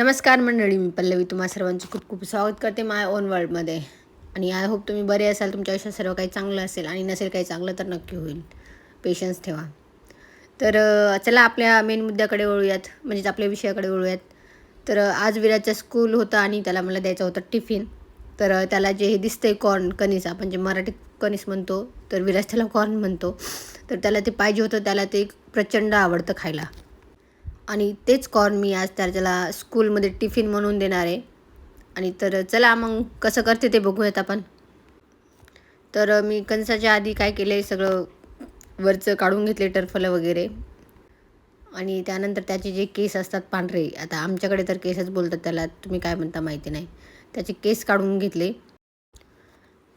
नमस्कार मंडळी मी पल्लवी. तुम्हा सर्वांचं खूप खूप स्वागत करते माय ओन वर्ल्डमध्ये. आणि आय होप तुम्ही बरे असाल तुमच्या आयुष्यात सर्व काही चांगलं असेल आणि नसेल काही चांगलं तर नक्की होईल. पेशन्स ठेवा. तर चला आपल्या मेन मुद्द्याकडे वळूयात म्हणजेच आपल्या विषयाकडे वळूयात. तर आज विराजचा स्कूल होता आणि त्याला मला द्यायचं होतं टिफिन तर त्याला जे हे दिसतंय कॉर्न कणीस आपण जे मराठीत कणीस म्हणतो तर विराज त्याला कॉर्न म्हणतो. तर त्याला ते पाहिजे होतं त्याला ते प्रचंड आवडतं खायला. आणि तेच कॉर्न मी आज त्याला स्कूलमध्ये टिफिन म्हणून देणार आहे. आणि तर चला मग कसं करते ते बघूयात आपण. तर मी कणसाच्या आधी काय केलं आहे सगळं वरचं काढून घेतले टरफलं वगैरे. आणि त्यानंतर त्याचे जे केस असतात पांढरे आता आमच्याकडे तर केसच बोलतात त्याला तुम्ही काय म्हणता माहिती नाही. त्याचे केस काढून घेतले.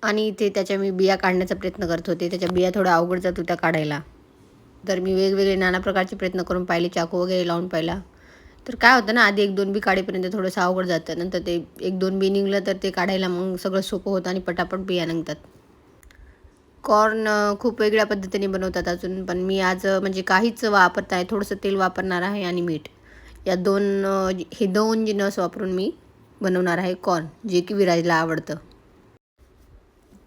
आणि इथे त्याच्या मी बिया काढण्याचा प्रयत्न करत होते त्याच्या बिया थोड्या अवघड जात होत्या काढायला. तर मी वेगवेगळे नाना प्रकारचे प्रयत्न करून पाहिले चाकू वगैरे लावून पाहिला. तर काय होतं ना आधी एक दोन बी काढेपर्यंत थोडंसं अवघड जातं. नंतर ते एक दोन बी निघलं तर ते काढायला मग सगळं सोपं होतं आणि पटापट बिया निघतात कॉर्न खूप वेगळ्या पद्धतीने बनवतात अजून. पण मी आज म्हणजे काहीच वापरत आहे थोडंसं तेल वापरणार आहे आणि मीठ. या दोन हे दोन जिनस वापरून मी बनवणार आहे कॉर्न जे की विराजला आवडतं.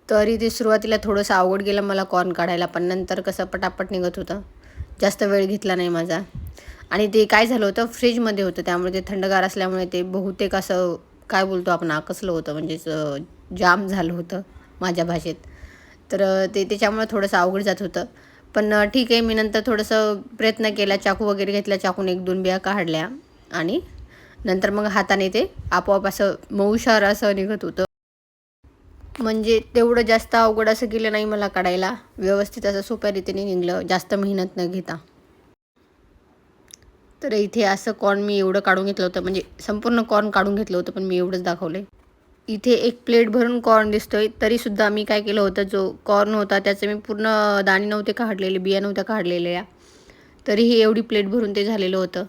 तरी ते सुरुवातीला थोडंसं अवघड गेलं मला कॉर्न काढायला पण नंतर कसं पटापट निघत होतं. जास्त वेळ घेतला नाही माझा. आणि ते काय झालं होतं फ्रीजमध्ये होतं त्यामुळे ते थंडगार असल्यामुळे ते बहुतेक असं काय बोलतो आपण आकसलं होतं म्हणजेच जाम झालं होतं माझ्या भाषेत. तर ते त्याच्यामुळे थोडंसं अवघड जात होतं. पण ठीक आहे मी नंतर थोडंसं प्रयत्न केला चाकू वगैरे घेतला चाकून एक दोन बिया काढल्या आणि नंतर मग हाताने ते आपोआप असं मऊशार असं निघत होतं. म्हणजे तेवढं जास्त अवघड असं गेलं नाही मला काढायला. व्यवस्थित असं सोप्या रीतीने निघलं. जास्त मेहनत न घेता. तर इथे असं कॉर्न मी एवढं काढून घेतलं होतं. म्हणजे संपूर्ण कॉर्न काढून घेतलं होतं पण मी एवढंच दाखवलं इथे एक प्लेट भरून कॉर्न दिसतोय. तरीसुद्धा मी काय केलं होतं जो कॉर्न होता त्याचं मी पूर्ण दाणे नव्हते काढलेले बिया नव्हत्या काढलेल्या. तरीही एवढी प्लेट भरून ते झालेलं होतं.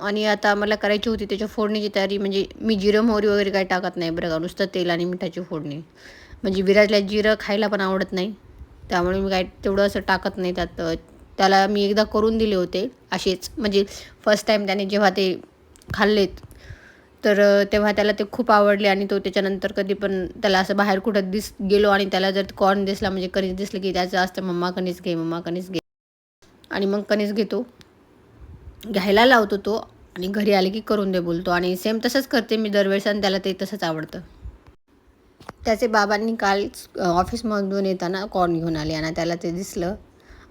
आणि आता मला करायची होती त्याच्या फोडणीची तयारी म्हणजे मी जिरं मोहरी वगैरे काही टाकत नाही बरं का नुसतं तेल आणि मिठाची फोडणी. म्हणजे विराजला जिरं खायला पण आवडत नाही त्यामुळे मी काय तेवढं असं टाकत नाही त्यात. त्याला मी एकदा करून दिले होते असेच म्हणजे फर्स्ट टाईम त्याने जेव्हा ते खाल्लेत तर तेव्हा त्याला ते खूप आवडले आणि तो त्याच्यानंतर कधी पण त्याला असं बाहेर कुठं दिस गेलो आणि त्याला जर कॉर्न दिसला म्हणजे कणीस दिसलं की त्याचं असतं मम्मा कणीस घे मम्मा कणीस घे. आणि मग कणीस घेतो. घ्यायला लावतो तो आणि घरी आले की करून दे बोलतो. आणि सेम तसंच करते मी दरवेळेस आणि त्याला ते तसंच आवडतं. त्याचे बाबांनी काल ऑफिसमधून येताना कॉर्न घेऊन आले आणि त्याला ते दिसलं.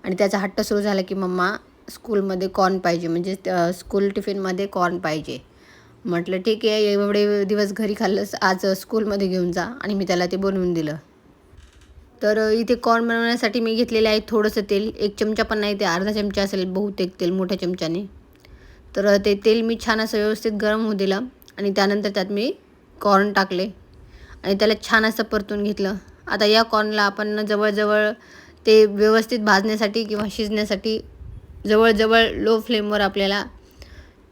आणि त्याचा हट्ट सुरू झाला की मम्मा स्कूलमध्ये कॉर्न पाहिजे. म्हणजे स्कूल टिफिनमध्ये कॉर्न पाहिजे. म्हटलं ठीक आहे एवढे दिवस घरी खाल्लंस आज स्कूलमध्ये घेऊन जा. आणि मी त्याला ते बनवून दिलं. तर इथे कॉर्न बनवण्यासाठी मी घेतलेलं आहे थोडंसं तेल. एक चमचा पण नाही ते अर्धा चमचा असेल बहुतेक तेल मोठ्या चमच्याने. तर ते तेल मी छान असं व्यवस्थित गरम होऊ दिलं आणि त्यानंतर त्यात मी कॉर्न टाकले. आणि त्याला छान असं परतून घेतलं. आता या कॉर्नला आपण जवळजवळ ते व्यवस्थित भाजण्यासाठी किंवा शिजण्यासाठी जवळजवळ लो फ्लेमवर आपल्याला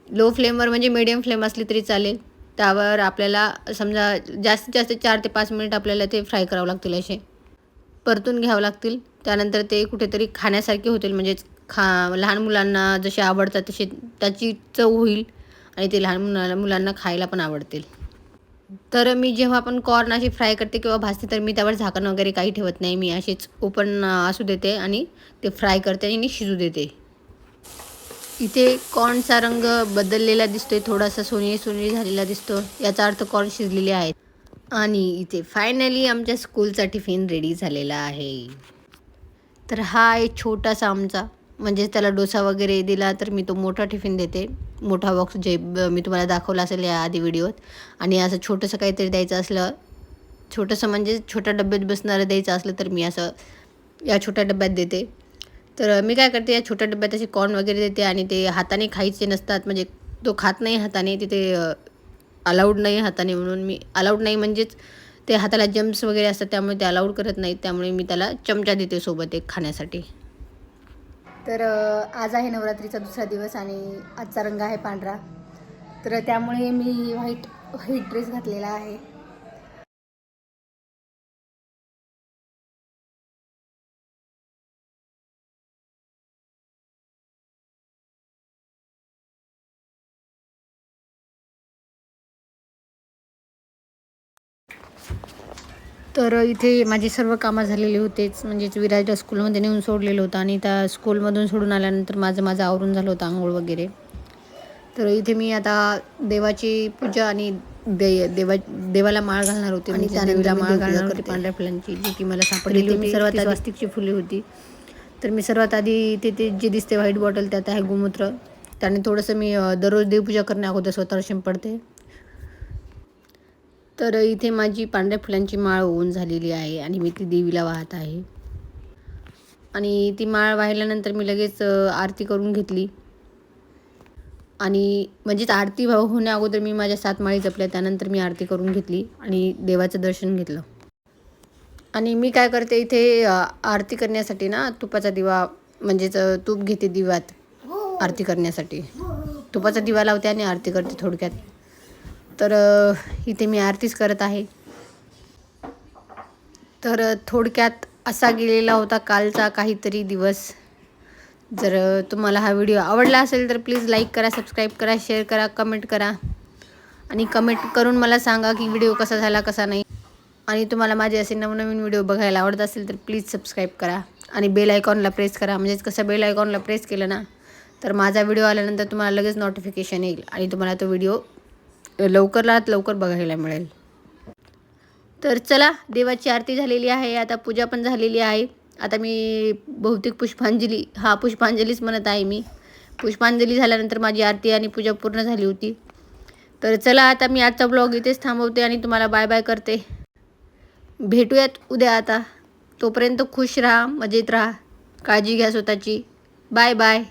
लो फ्लेमवर म्हणजे मीडियम फ्लेम असली तरी चालेल. त्यावर आपल्याला समजा जास्तीत जास्त चार ते पाच मिनिट आपल्याला ते फ्राय करावं लागतील असे. परतून घ्यावं लागतील. त्यानंतर ते कुठेतरी खाण्यासारखे होतील म्हणजेच खा लहान मुलांना जसे आवडतात तसे त्याची चव होईल आणि ते लहान मुलांना मुलांना खायला पण आवडतील. तर मी जेव्हा पण कॉर्न अशी फ्राय करते किंवा भाजते तर मी त्यावर झाकण वगैरे काही ठेवत नाही. मी असेच ओपन असू देते आणि ते फ्राय करते आणि शिजू देते. इथे कॉर्नचा रंग बदललेला दिसतोय. थोडासा सोनेरी सोनेरी झालेला दिसतो. याचा अर्थ कॉर्न शिजलेले आहेत. आणि इथे फायनली आमच्या स्कूलचा टिफिन रेडी झालेला आहे. तर हा आहे छोटासा आमचा म्हणजेच त्याला डोसा वगैरे दिला तर मी तो मोठा टिफिन देते. मोठा बॉक्स जे मी तुम्हाला दाखवला असेल या आधी व्हिडिओत आणि असं छोटंसं काहीतरी द्यायचं असलं छोटंसं म्हणजे छोट्या डब्यात बसणारं द्यायचं असलं तर मी असं या छोट्या डब्यात देते. तर मी काय करते या छोट्या डब्यात असे कॉर्न वगैरे देते आणि ते हाताने खायचे नसतात. म्हणजे तो खात नाही हाताने तिथे अलाउड नाही हाताने म्हणून मी अलाउड नाही म्हणजेच ते हाताला जम्स वगैरे असतात त्यामुळे ते अलाउड करत नाहीत. त्यामुळे मी त्याला चमचा देते सोबत एक खाण्यासाठी. तर आज आहे नवरात्रीचा दुसरा दिवस आणि आजचा रंग आहे पांढरा. तर त्यामुळे मी व्हाईट व्हाईट ड्रेस घातलेला आहे. तर इथे माझे सर्व कामं झालेले होतेच. म्हणजेच विराजला स्कूलमध्ये नेऊन सोडलेलं होतं आणि त्या स्कूलमधून सोडून आल्यानंतर माझं माझं आवरून झालं होतं आंघोळ वगैरे. तर इथे मी आता देवाची पूजा आणि दे देवा देवाला माळ घालणार होते. आणि त्या देवीला माळ घालणार होती. पांढऱ्या फुलांची जी की मला सापडलेली होती. सर्वात स्वास्तिकची फुले होती. तर मी सर्वात आधी ते ते जे दिसते व्हाईट बॉटल त्यात आहे गोमूत्र. त्याने थोडंसं मी दररोज देवपूजा करण्या अगोदर स्वतःवर शिंपडते. तर इथे माझी पांढऱ्या फुलांची माळ होऊन झालेली आहे आणि मी ती देवीला वाहत आहे. आणि ती माळ वाहिल्यानंतर मी लगेच आरती करून घेतली. आणि म्हणजेच आरती होण्या अगोदर मी माझ्या सात माळी जपल्या त्यानंतर मी आरती करून घेतली आणि देवाचं दर्शन घेतलं. आणि मी काय करते इथे आरती करण्यासाठी ना तुपाचा दिवा म्हणजेच तूप घेते दिव्यात आरती करण्यासाठी. तुपाचा दिवा लावते आणि आरती करते थोडक्यात. तर इथे मी आरतीच करत आहे. तर थोडक्यात असा गेलेला होता कालचा काहीतरी दिवस. जर तुम्हाला हा व्हिडिओ आवडला असेल तर प्लीज लाईक करा सबस्क्राईब करा शेअर करा कमेंट करा. आणि कमेंट करून मला सांगा की व्हिडिओ कसा झाला कसा नाही. आणि तुम्हाला माझे असे नवनवीन व्हिडिओ बघायला आवडत असेल तर प्लीज सबस्क्राईब करा. आणि बेल आयकॉनला प्रेस करा. म्हणजेच कसं बेल आयकॉनला प्रेस केलं ना तर माझा व्हिडिओ आल्यानंतर तुम्हाला लगेच नोटिफिकेशन येईल आणि तुम्हाला तो व्हिडिओ लवकरात लवकर बघायला मिळेल. तर चला देवाची आरती झालेली आहे. आता पूजा पण झालेली आहे. आता मी बहुतेक पुष्पांजली हा पुष्पांजलीच म्हणत आहे मी. पुष्पांजली झाल्यानंतर माझी आरती आणि पूजा पूर्ण झाली होती. तर चला आता मी आजचा ब्लॉग इथेच थांबवते आणि तुम्हाला बाय बाय करते. भेटूयात उद्या आता. तोपर्यंत खुश राहा मजेत राहा. काळजी घ्या स्वतःची. Bye bye